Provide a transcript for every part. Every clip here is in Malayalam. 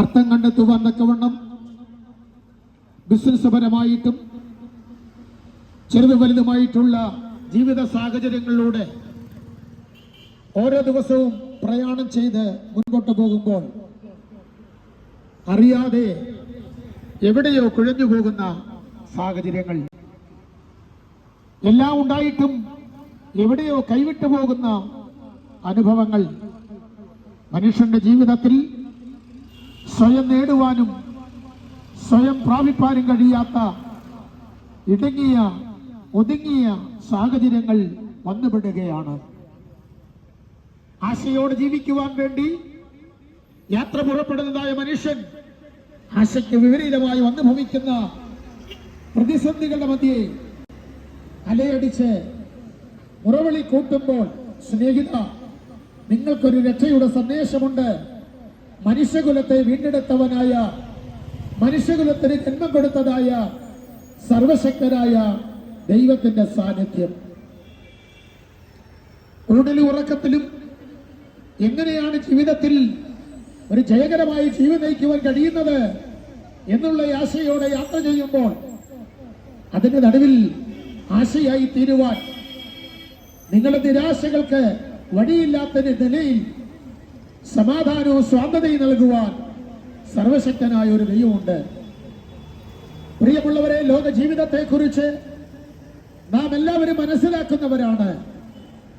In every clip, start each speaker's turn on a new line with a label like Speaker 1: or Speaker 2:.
Speaker 1: അർത്ഥം കണ്ടെത്തുവാൻ തക്കവണ്ണം ബിസിനസ് പരമായിട്ടും ചെറുത് വലുതുമായിട്ടുള്ള ജീവിത സാഹചര്യങ്ങളിലൂടെ ഓരോ ദിവസവും പ്രയാണം ചെയ്ത് മുൻപോട്ട് പോകുമ്പോൾ അറിയാതെ എവിടെയോ കുഴഞ്ഞു പോകുന്ന സാഹചര്യങ്ങൾ. എല്ലാം ഉണ്ടായിട്ടും എവിടെയോ കൈവിട്ടു പോകുന്ന അനുഭവങ്ങൾ. മനുഷ്യന്റെ ജീവിതത്തിൽ സ്വയം നേടുവാനും സ്വയം പ്രാപിപ്പാനും കഴിയാത്ത ഇടുങ്ങിയ ഒതുങ്ങിയ സാഹചര്യങ്ങൾ വന്നുപെടുകയാണ് ആശയോട് ജീവിക്കുവാൻ വേണ്ടി യാത്ര പുറപ്പെടുന്നതായ മനുഷ്യൻ ആശയ്ക്ക് വിപരീതമായി വന്നു ഭവിക്കുന്ന പ്രതിസന്ധികളുടെ മധ്യേ അലയടിച്ച് മുറവിളി കൂട്ടുമ്പോൾ സ്നേഹിത നിങ്ങൾക്കൊരു രക്ഷയുടെ സന്ദേശമുണ്ട്. മനുഷ്യകുലത്തെ വീണ്ടെടുത്തവനായ മനുഷ്യകുലത്തിന് ജന്മം കൊടുത്തതായ സർവശക്തരായ ദൈവത്തിന്റെ സാന്നിധ്യം. ഊണിലും ഉറക്കത്തിലും എങ്ങനെയാണ് ജീവിതത്തിൽ ഒരു ജയകരമായി ജീവൻ നയിക്കുവാൻ കഴിയുന്നത് എന്നുള്ള ആശയോടെ യാത്ര ചെയ്യുമ്പോൾ അതിന്റെ നടുവിൽ ആശയായി തീരുവാൻ നിങ്ങളുടെ നിരാശകൾക്ക് വഴിയില്ലാത്ത നിലയിൽ സമാധാനവും സ്വാതന്ത്ര്യം നൽകുവാൻ സർവശക്തനായ ഒരു ദൈവമുണ്ട്. പ്രിയമുള്ളവരെ ലോക ജീവിതത്തെ കുറിച്ച് നാം എല്ലാവരും മനസ്സിലാക്കുന്നവരാണ്.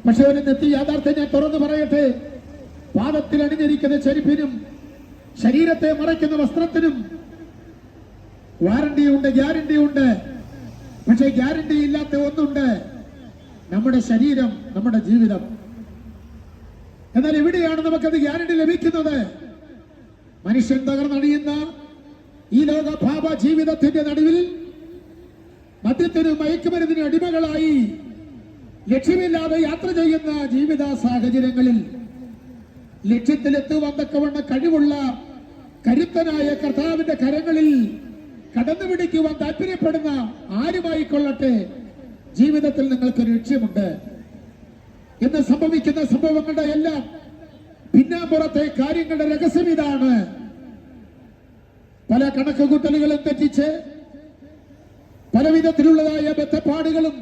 Speaker 1: പക്ഷെ ഒരു നെത്തി യാഥാർത്ഥ്യം ഞാൻ തുറന്നു പറയട്ടെ. പാദത്തിൽ അണിഞ്ഞിരിക്കുന്ന ചെരുപ്പിനും ശരീരത്തെ മറയ്ക്കുന്ന വസ്ത്രത്തിനും വാറണ്ടി ഉണ്ട് ഗ്യാരണ്ടി ഉണ്ട്. പക്ഷെ ഗ്യാരണ്ടി ഇല്ലാത്ത ഒന്നുണ്ട്. നമ്മുടെ ശരീരം നമ്മുടെ ജീവിതം. എന്നാൽ എവിടെയാണ് നമുക്കത് ഗ്യാരണ്ടി ലഭിക്കുന്നത്. മനുഷ്യൻ തകർന്നടിയുന്ന ഈ ലോക ഭാവ ജീവിതത്തിന്റെ നടുവിൽ മദ്യത്തിനും മയക്കുമരുന്നിനും അടിമകളായി ലക്ഷ്യമില്ലാതെ യാത്ര ചെയ്യുന്ന ജീവിത സാഹചര്യങ്ങളിൽ ലക്ഷ്യത്തിലെത്തുവാൻ തക്കവണ്ണ കഴിവുള്ള കരുത്തനായ കർത്താവിന്റെ കരങ്ങളിൽ കടന്നു പിടിക്കുവാൻ താല്പര്യപ്പെടുന്ന ആരുമായിക്കൊള്ളട്ടെ? ജീവിതത്തിൽ നിങ്ങൾക്കൊരു ലക്ഷ്യമുണ്ട്. ഇന്ന് സംഭവിക്കുന്ന സംഭവങ്ങളുടെ എല്ലാം പിന്നാമ്പുറത്തെ കാര്യങ്ങളുടെ രഹസ്യം ഇതാണ്. പല കണക്കുകൂട്ടലുകളും തെറ്റിച്ച് പല വിധത്തിലുള്ളതായ ബന്ധപ്പാടുകളും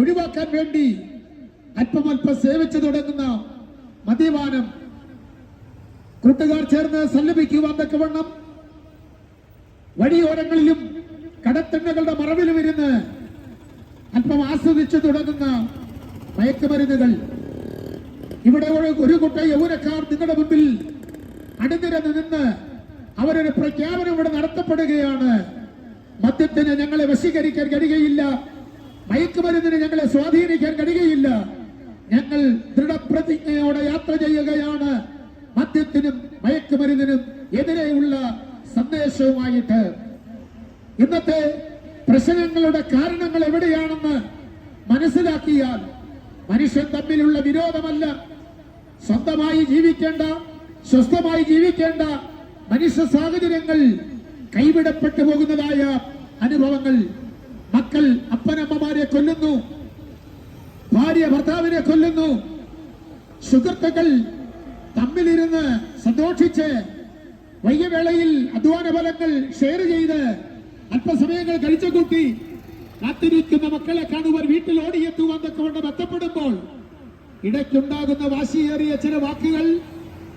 Speaker 1: ഒഴിവാക്കാൻ വേണ്ടി അല്പമല്പം അല്പം സേവിച്ചു തുടങ്ങുന്ന മദ്യപാനം. കൂട്ടുകാർ ചേർന്ന് സല്ലപിക്കുവാൻ തക്കവണ്ണം വഴിയോരങ്ങളിലും കടത്തെണ്ണകളുടെ മറവിലും ഇരുന്ന് അല്പം ആസ്വദിച്ചു തുടങ്ങുന്ന മയക്കുമരുന്നുകൾ. ഇവിടെ ഒരു- കുട്ട യൗവനക്കാർ നിങ്ങളുടെ മുമ്പിൽ അണിനിരന്ന് നിന്ന് അവരൊരു പ്രഖ്യാപനം ഇവിടെ നടത്തപ്പെടുകയാണ്. മദ്യത്തിന് ഞങ്ങളെ വശീകരിക്കാൻ കഴിയുകയില്ല. മയക്കുമരുന്നിന് ഞങ്ങളെ സ്വാധീനിക്കാൻ കഴിയുകയില്ല. ഞങ്ങൾ ദൃഢപ്രതിജ്ഞയോടെ യാത്ര ചെയ്യുകയാണ്. മദ്യത്തിനും മയക്കുമരുന്നിനും എതിരെയുള്ള സന്ദേശവുമായിട്ട്. ഇന്നത്തെ പ്രശ്നങ്ങളുടെ കാരണങ്ങൾ എവിടെയാണെന്ന് മനസ്സിലാക്കിയാൽ മനുഷ്യൻ തമ്മിലുള്ള വിരോധമല്ല. സ്വന്തമായി ജീവിക്കേണ്ട സ്വസ്ഥമായി ജീവിക്കേണ്ട മനുഷ്യ സാഹചര്യങ്ങൾ കൈവിടപ്പെട്ടു പോകുന്നതായ അനുഭവങ്ങൾ മക്കൾ അപ്പനമ്മമാരെ കൊല്ലുന്നു ഭാര്യ ഭർത്താവിനെ കൊല്ലുന്നു സുഹൃത്തുക്കൾ തമ്മിലിരുന്ന് സന്തോഷിച്ച് വൈകവേളയിൽ അധ്വാന ഫലങ്ങൾ ഷെയർ ചെയ്ത് അല്പസമയങ്ങൾ കഴിച്ച കൂട്ടി കാത്തിരിക്കുന്ന മക്കളെ കാണുവാൻ വീട്ടിൽ ഓടിയെത്തുവാൻ കൊണ്ട് ബന്ധപ്പെടുമ്പോൾ ഇടയ്ക്കുണ്ടാകുന്ന വാശിയേറിയ ചില വാക്കുകൾ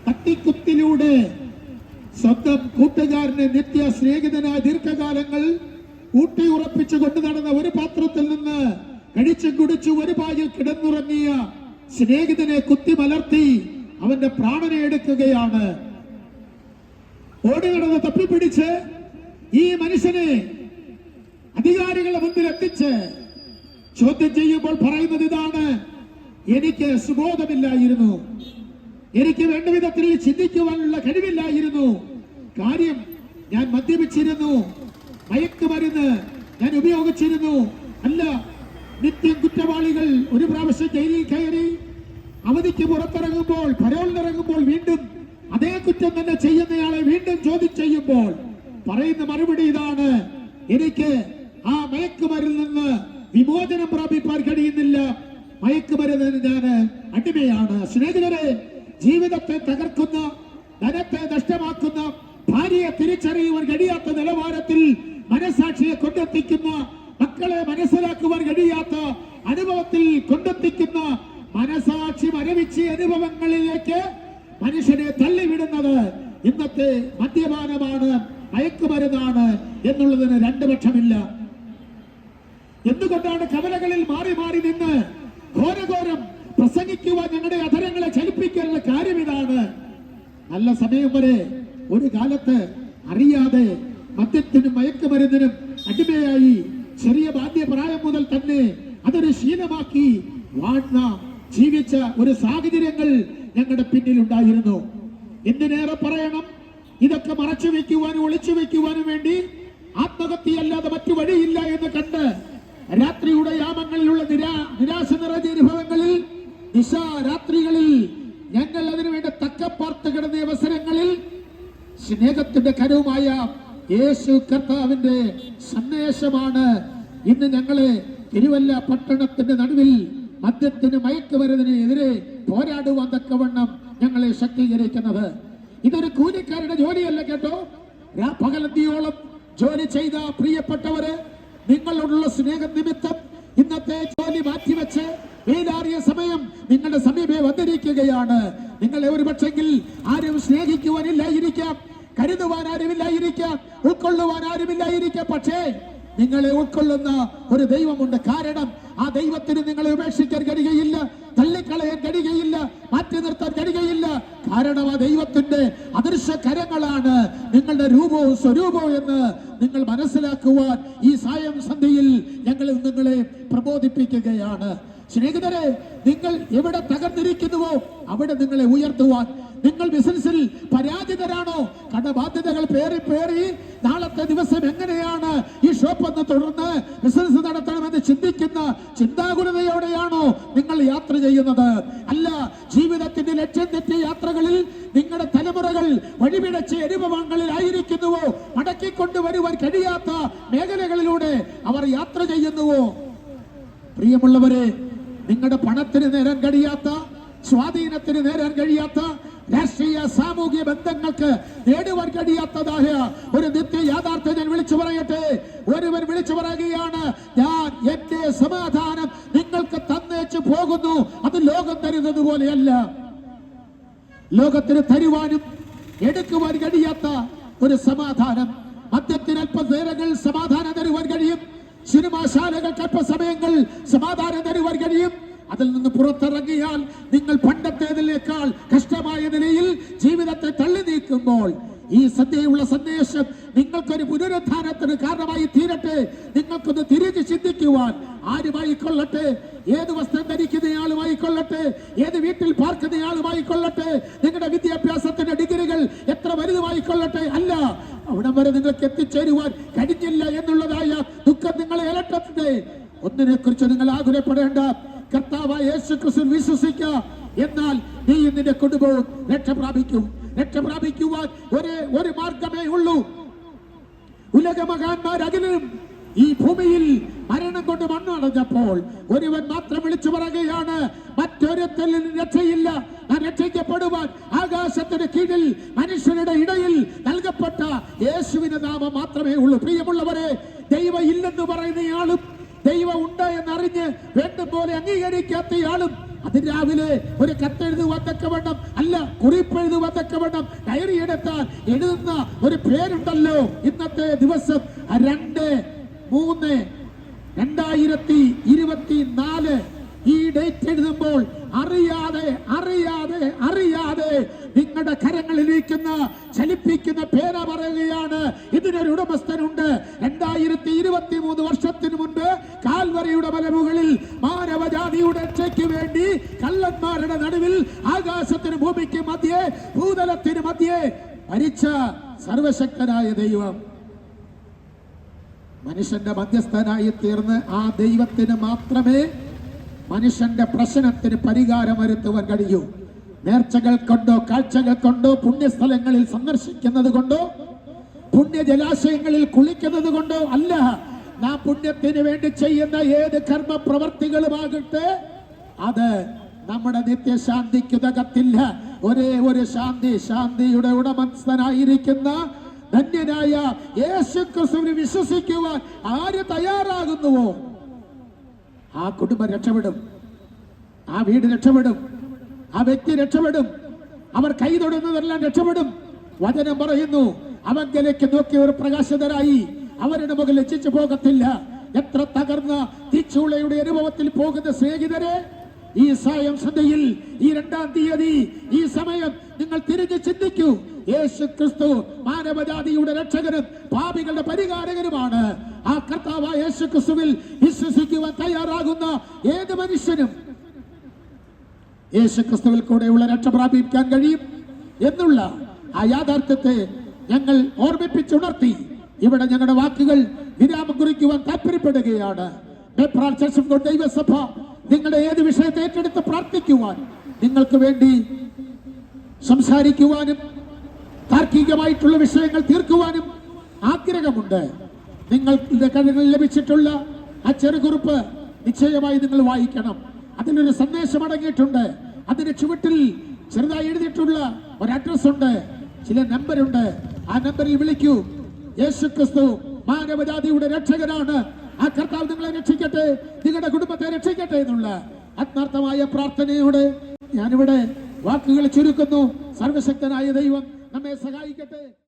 Speaker 1: തട്ടിക്കുത്തിലൂടെ സ്വന്തം കൂട്ടുകാരനെ നിത്യ സ്നേഹിതനായ ദീർഘകാലങ്ങൾ ഊട്ടി ഉറപ്പിച്ചു കൊണ്ടു നടന്ന ഒരു പാത്രത്തിൽ നിന്ന് കഴിച്ചു കുടിച്ചു ഒരു പായിൽ കിടന്നുറങ്ങിയ സ്നേഹിതനെ കുത്തിമലർത്തി അവന്റെ പ്രാണനെ എടുക്കുകയാണ്. ഓടി നടന്ന് തപ്പിപ്പിടിച്ച് ഈ മനുഷ്യനെ അധികാരികളുടെ മുമ്പിൽ എത്തിച്ച് ചോദ്യം ചെയ്യുമ്പോൾ പറയുന്നത് ഇതാണ്. എനിക്ക് സുബോധമില്ലായിരുന്നു. എനിക്ക് വേണ്ട വിധത്തിൽ ചിന്തിക്കുവാനുള്ള കഴിവില്ലായിരുന്നു. കാര്യം ഞാൻ മദ്യപിച്ചിരുന്നു. മയക്കുമരുന്ന് ഞാൻ ഉപയോഗിച്ചിരുന്നു. അല്ല നിത്യം കുറ്റവാളികൾ ഒരു പ്രാവശ്യം ജയിലിൽ കയറി അവധിക്ക് പുറത്തിറങ്ങുമ്പോൾ പരോളിനിറങ്ങുമ്പോൾ വീണ്ടും അതേ കുറ്റം തന്നെ ചെയ്യുന്നയാളെ വീണ്ടും ചോദ്യം ചെയ്യുമ്പോൾ പറയുന്ന മറുപടി ഇതാണ്. എനിക്ക് ആ മയക്കുമരിൽ നിന്ന് വിമോചനം പ്രാപിപ്പാൻ കഴിയുന്നില്ല. മയക്കുമരുന്നിന് ഞാൻ അടിമയാണ്. സ്നേഹിതരെ ജീവിതത്തെ തകർക്കുന്ന ധനത്തെ നഷ്ടമാക്കുന്ന ഭാര്യയെ തിരിച്ചറിയുവാൻ കഴിയാത്ത നിലവാരത്തിൽ മനസാക്ഷിയെ കൊണ്ടെത്തിക്കുന്ന മക്കളെ മനസ്സിലാക്കുവാൻ കഴിയാത്ത അനുഭവത്തിൽ കൊണ്ടെത്തിക്കുന്ന മനസാക്ഷി മരവിച്ച അനുഭവങ്ങളിലേക്ക് മനുഷ്യനെ തള്ളിവിടുന്നത് ഇന്നത്തെ മദ്യപാനമാണ് മയക്കുമരുന്നാണ് എന്നുള്ളതിന് രണ്ട് പക്ഷമില്ല. എന്തുകൊണ്ടാണ് കവലകളിൽ മാറി മാറി നിന്ന് ഘോരഘോരം പ്രസംഗിക്കുവാൻ ഞങ്ങളുടെ അധരങ്ങളെ ചലിപ്പിക്കാനുള്ള കാര്യം ഇതാണ്. നല്ല സമയം വരെ ഒരു കാലത്ത് അറിയാതെ മദ്യത്തിനും മയക്കുമരുന്നിനും അടിമയായി ചെറിയ ബാല്യപ്രായം മുതൽ തന്നെ അതൊരു ശീലമാക്കി വാഴ്ന്ന ജീവിച്ച ഒരു സാഹചര്യങ്ങൾ ഞങ്ങളുടെ പിന്നിൽ ഉണ്ടായിരുന്നു. എന്തിനേറെ പറയണം? ഇതൊക്കെ മറച്ചു വെക്കുവാനും ഒളിച്ചു വെക്കുവാനും വേണ്ടി ആത്മഹത്യയല്ലാതെ മറ്റു വഴിയില്ല എന്ന് കണ്ട് രാത്രിയുടെ യാമങ്ങളിലുള്ള നിരാ നിരാശ സ്നേഹത്തിന്റെ കരവുമായ യേശു കർത്താവിന്റെ സന്ദേശമാണ് ഇന്ന് ഞങ്ങളെ തിരുവല്ല പട്ടണത്തിന്റെ നടുവിൽ മദ്യത്തിന് മയക്കുവരതിനെതിരെ പോരാടുവാൻ തക്കവണ്ണം ഞങ്ങളെ ശക്തീകരിക്കുന്നത്. ഇതൊരു കൂലിക്കാരുടെ ജോലിയല്ല കേട്ടോ. പകലന്തിയോളം ജോലി ചെയ്ത പ്രിയപ്പെട്ടവര് നിങ്ങളോടുള്ള സ്നേഹ നിമിത്തം ഇന്നത്തെ ജോലി മാറ്റിവെച്ച് വെയിലാറിയ സമയം നിങ്ങളുടെ സമീപേ വന്നിരിക്കുകയാണ്. നിങ്ങളെ ഒരുപക്ഷെങ്കിൽ ആരും സ്നേഹിക്കുവാനില്ലായിരിക്കാം കരുതുവാൻ ആരുമില്ലായിരിക്കാം. ഉൾക്കൊള്ളുവാൻ ആരുമില്ലായിരിക്കാം. പക്ഷേ നിങ്ങളെ ഉൾക്കൊള്ളുന്ന ഒരു ദൈവമുണ്ട്. കാരണം ആ ദൈവത്തിന് നിങ്ങളെ ഉപേക്ഷിക്കാൻ കഴിയുകയില്ല തള്ളിക്കളയാൻ കഴിയുകയില്ല മാറ്റി നിർത്താൻ കഴിയുകയില്ല. കാരണം ആ ദൈവത്തിന്റെ അദൃശ്യ കരങ്ങളാണ് നിങ്ങളുടെ രൂപവും സ്വരൂപവും എന്ന് നിങ്ങൾ മനസ്സിലാക്കുവാൻ ഈ സായം സന്ധ്യയിൽ ഞങ്ങൾ നിങ്ങളെ പ്രബോധിപ്പിക്കുകയാണ്. സ്നേഹിതരെ നിങ്ങൾ എവിടെ തകർന്നിരിക്കുന്നുവോ അവിടെ നിങ്ങളെ ഉയർത്തുവാൻ. നിങ്ങൾ ബിസിനസ്സിൽ പരാജിതരാണോ? കടബാധ്യതകൾ പേറി പേറി നാളത്തെ ദിവസം എങ്ങനെയാണ് ഈ ഷോപ്പ് എന്ന് തുടർന്ന് ബിസിനസ് നടത്തണമെന്ന് ചിന്തിക്കുന്ന ചിന്താകുലതയോടെയാണോ നിങ്ങൾ യാത്ര ചെയ്യുന്നത്? അല്ല ജീവിതത്തിന്റെ ലക്ഷ്യം തെറ്റിയ യാത്രകളിൽ നിങ്ങളുടെ തലമുറകൾ വഴിപിടച്ച അനുഭവങ്ങളിൽ ആയിരിക്കുന്നുവോ? മടക്കിക്കൊണ്ടുവരുവാൻ കഴിയാത്ത മേഖലകളിലൂടെ അവർ യാത്ര ചെയ്യുന്നുവോ? പ്രിയമുള്ളവരെ നിങ്ങളുടെ പണത്തിന് നേരാൻ കഴിയാത്ത സ്വാധീനത്തിന് നേരാൻ കഴിയാത്ത രാഷ്ട്രീയ സാമൂഹ്യ ബന്ധങ്ങൾക്ക് നേടുവാൻ കഴിയാത്തതായ ഒരു നിത്യ യാഥാർത്ഥ്യം ഞാൻ വിളിച്ചു പറയട്ടെ. ഒരുവൻ വിളിച്ചു പറയുകയാണ് ഞാൻ എന്റെ സമാധാനം നിങ്ങൾക്ക് തന്നേച്ചു പോകുന്നു. അത് ലോകം തരുന്നത് പോലെയല്ല. ലോകത്തിന് തരുവാനും എടുക്കുവാൻ കഴിയാത്ത ഒരു സമാധാനം. മദ്യത്തിന് അല്പനേരങ്ങൾ സമാധാനം തരുവാൻ കഴിയും. സിനിമാശാലകൾക്ക് അല്പസമയങ്ങൾ സമാധാനം തരുവാൻ കഴിയും. അതിൽ നിന്ന് പുറത്തിറങ്ങിയാൽ നിങ്ങൾ പണ്ടത്തേതിലേക്കാൾ കഷ്ടമായ നിലയിൽ ജീവിതത്തെ തള്ളി നീക്കുമ്പോൾ ഈ സദ്യയുള്ള സന്ദേശം നിങ്ങൾക്കൊരു പുനരുദ്ധാനത്തിന് കാരണമായി തീരട്ടെ. നിങ്ങൾക്കൊന്ന് തിരിഞ്ഞ് ചിന്തിക്കുവാൻ ആരുമായിക്കൊള്ളട്ടെ? ഏത് വസ്ത്രം ധരിക്കുന്നയാളുമായി കൊള്ളട്ടെ ഏത് വീട്ടിൽ പാർക്കുന്നയാളുമായി കൊള്ളട്ടെ നിങ്ങളുടെ വിദ്യാഭ്യാസത്തിന്റെ ഡിഗ്രികൾ എത്ര വലുതുമായി കൊള്ളട്ടെ അല്ല അവിടം വരെ നിങ്ങൾക്ക് എത്തിച്ചേരുവാൻ കഴിഞ്ഞില്ല എന്നുള്ളത് ഒന്നിനെ കുറിച്ച് നിങ്ങൾ ആകുലപ്പെടേണ്ട. കർത്താവായ യേശു വിശ്വസിക്കുക. എന്നാൽ നീ നിന്റെ കൊണ്ടുപോകും. രക്ഷ പ്രാപിക്കും. രക്ഷ പ്രാപിക്കുവാൻ ഒരേ ഒരു മാർഗമേ ഉള്ളൂ. ഉലകമകാന്മാർ അകലും ഈ ഭൂമിയിൽ മരണം കൊണ്ട് മണ്ണടഞ്ഞപ്പോൾ ഒരുവൻ മാത്രം വിളിച്ചു പറയുകയാണ് മറ്റൊരുത്തിൽ രക്ഷയില്ല. രക്ഷിക്കപ്പെടുവാൻ ആകാശത്തിന് കീഴിൽ മനുഷ്യരുടെ ഇടയിൽ നൽകപ്പെട്ട യേശുവിന്റെ നാമം മാത്രമേ ഉള്ളൂ. പ്രിയമുള്ളവരെ ദൈവം ഇല്ലെന്ന് പറയുന്നയാളും ദൈവം ഉണ്ട് എന്നറിഞ്ഞ് വേണ്ടും പോലെ അംഗീകരിക്കാത്ത ആളും അത് രാവിലെ ഒരു കത്തെഴുതുവാൻ വേണം. അല്ല കുറിപ്പെഴുതുവാൻ വേണം. ഡയറി എടുത്താൽ എഴുതുന്ന ഒരു പേരുണ്ടല്ലോ ഇന്നത്തെ ദിവസം. രണ്ട് മൂന്ന് രണ്ടായിരത്തി ഇരുപത്തി നാല് ഈ ഡേറ്റ് എഴുതുമ്പോൾ അറിയാതെ അറിയാതെ അറിയാതെ നിങ്ങളുടെ കരങ്ങളിലിരിക്കുന്ന ചലിപ്പിക്കുന്ന പേര പറയുകയാണ്. ഇതിനൊരു ഉടമസ്ഥനുണ്ട്. രണ്ടായിരത്തി ഇരുപത്തി മൂന്ന് വർഷത്തിന് മുൻപ് കാൽവരയുടെ മലമുകളിൽ മാനവജാതിയുടെ രക്ഷയ്ക്ക് വേണ്ടി കള്ളന്മാരുടെ നടുവിൽ ആകാശത്തിന് ഭൂമിക്ക് മധ്യേ ഭൂതലത്തിന് മധ്യേ മരിച്ച സർവശക്തനായ ദൈവം. മനുഷ്യന്റെ മധ്യസ്ഥനായി തീർന്ന് ആ ദൈവത്തിന് മാത്രമേ മനുഷ്യന്റെ പ്രശ്നത്തിന് പരിഹാരം വരുത്തുവാൻ കഴിയൂ. നേർച്ചകൾ കൊണ്ടോ കാഴ്ചകൾ കൊണ്ടോ പുണ്യസ്ഥലങ്ങളിൽ സന്ദർശിക്കുന്നത് കൊണ്ടോ പുണ്യ ജലാശയങ്ങളിൽ കുളിക്കുന്നത് കൊണ്ടോ അല്ല. നാം പുണ്യത്തിന് വേണ്ടി ചെയ്യുന്ന ഏത് കർമ്മ പ്രവർത്തികളുമാകട്ടെ അത് നമ്മുടെ നിത്യശാന്തിക്കുതകത്തില്ല ഒരേ ഒരു ശാന്തി ശാന്തിയുടെ ഉടമസ്ഥനായിരിക്കുന്ന ധന്യനായ യേശു ക്രിസ്തുവിനെ വിശ്വസിക്കുവാൻ ആര് തയ്യാറാകുന്നുവോ? ആ കുടുംബം രക്ഷപ്പെടും. ആ വീട് രക്ഷപ്പെടും. ആ വ്യക്തി രക്ഷപ്പെടും. അവർ കൈ തൊടുന്നതെല്ലാം രക്ഷപ്പെടും. വചനം പറയുന്നു അവങ്കലേക്ക് ഒരു പ്രകാശിതരായി. അവരുടെ മുകളിൽ എത്തിച്ചു പോകത്തില്ല. എത്ര തകർന്ന തിച്ചുളയുടെ അനുഭവത്തിൽ പോകുന്ന സ്നേഹിതരെ. ഈ സായം സന്ധ്യയിൽ ഈ രണ്ടാം തീയതി ഈ സമയം നിങ്ങൾ തിരിഞ്ഞു ചിന്തിക്കൂ. യേശു ക്രിസ്തു മാനവജാതിയുടെ രക്ഷകനും പാപികളുടെ പരിഹാരകനുമാണ്. ആ കർത്താവ് യേശു ക്രിസ്തുവിൽ വിശ്വസിക്കുവാൻ തയ്യാറാകുന്ന ഏത് മനുഷ്യനും യേശു ക്രിസ്തുവിൽ കൂടെയുള്ള രക്ഷ പ്രാപിക്കാൻ കഴിയും എന്നുള്ള ആ യാഥാർത്ഥ്യത്തെ ഞങ്ങൾ ഓർമ്മിപ്പിച്ചുണർത്തി ഇവിടെ ഞങ്ങളുടെ വാക്കുകൾ വിരാമം കുറിക്കുവാൻ താല്പര്യപ്പെടുകയാണ് ദൈവസഭ നിങ്ങളുടെ ഏത് വിഷയത്തെ ഏറ്റെടുത്ത് പ്രാർത്ഥിക്കുവാൻ നിങ്ങൾക്ക് വേണ്ടി സംസാരിക്കുവാനും താർക്കികമായിട്ടുള്ള വിഷയങ്ങൾ തീർക്കുവാനും ആഗ്രഹമുണ്ട്. നിങ്ങളുടെ കഥകളിൽ ലഭിച്ചിട്ടുള്ള ആ ചെറുകുറിപ്പ് നിശ്ചയമായി നിങ്ങൾ വായിക്കണം. അതിലൊരു സന്ദേശം അടങ്ങിയിട്ടുണ്ട്. അതിന്റെ ചുവട്ടിൽ ചെറുതായി എഴുതിയിട്ടുള്ള ഒരു അഡ്രസ് ഉണ്ട്. ചില നമ്പറുണ്ട് ആ നമ്പറിൽ വിളിക്കൂ. യേശു ക്രിസ്തു മാനവജാതിയുടെ രക്ഷകനാണ്. ആ കർത്താവ് നിങ്ങളെ രക്ഷിക്കട്ടെ. നിങ്ങളുടെ കുടുംബത്തെ രക്ഷിക്കട്ടെ എന്നുള്ള ആത്മാർത്ഥമായ പ്രാർത്ഥനയോടെ ഞാനിവിടെ വാക്കുകൾ ചുരുക്കുന്നു. സർവശക്തനായ ദൈവം നമ്മെ സഹായിക്കട്ടെ.